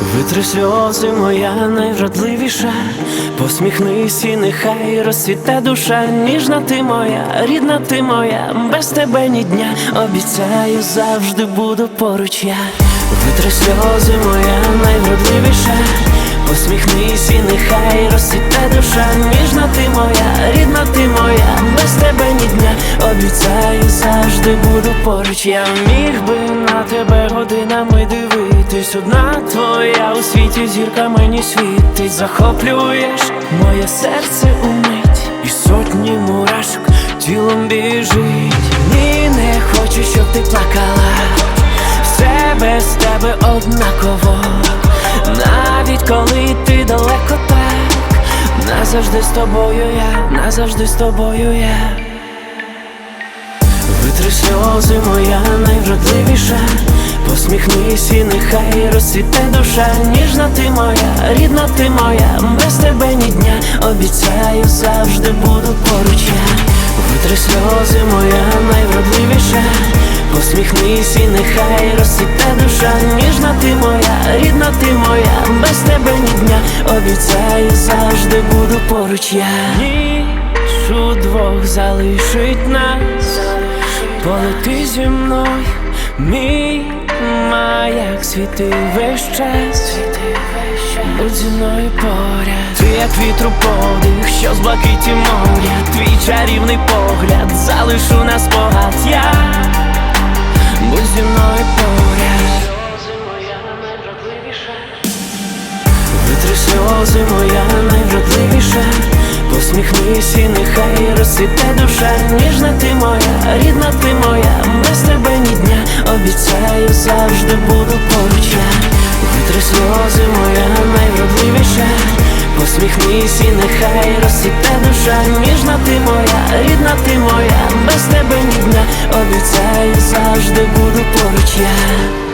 Витри сльози, моя найвродливіша, посміхнись і нехай розцвіте душа, ніжна ти моя, рідна ти моя, без тебе ні дня, обіцяю, завжди буду поруч я. Витри сльози, моя найвродливіша, посміхнись і нехай розцвіте душа, ніжна ти моя, рідна ти моя, без тебе ні дня, обіцяю, завжди буду поруч. Я. Міг би на тебе годинами дивитись, одна твоя у світі зірка мені світить, захоплюєш моє серце умить, і сотні мурашок тілом біжить. Ні, не хочу, щоб ти плакала. Все без тебе однаково, навіть коли ти далеко так, назавжди з тобою я, назавжди з тобою я. Витри сльози, моя найвродливіша, посміхнись і нехай розцвіте душа, ніжна ти моя, рідна ти моя, без тебе ні дня, обіцяю, завжди буду поруч я. Витри сльози, моя найвродливіша, посміхнись і нехай розцвіте душа, ніжна ти моя, рідна ти моя, без тебе ні дня, обіцяю, завжди буду поруч я. Ніж удвох залишить нас. Полети зі мною, мій маяк світи весь час, будь зі мною поряд. Ти як вітру подих, що з блакиті моря, твій чарівний погляд, залишу нас спогад. Я, будь зі мною поряд. Витри сльози, моя найвродливіша, посміхнись і нехай розцвіте душа, ніжна ти моя, рідна ти моя, без тебе ні дня, обіцяю, завжди буду поруч я. Витри сльози, моя найвродливіша, посміхнись і нехай розсіте душа, ніжна ти моя, рідна ти моя, без тебе ні дня, обіцяю, завжди буду поруч я.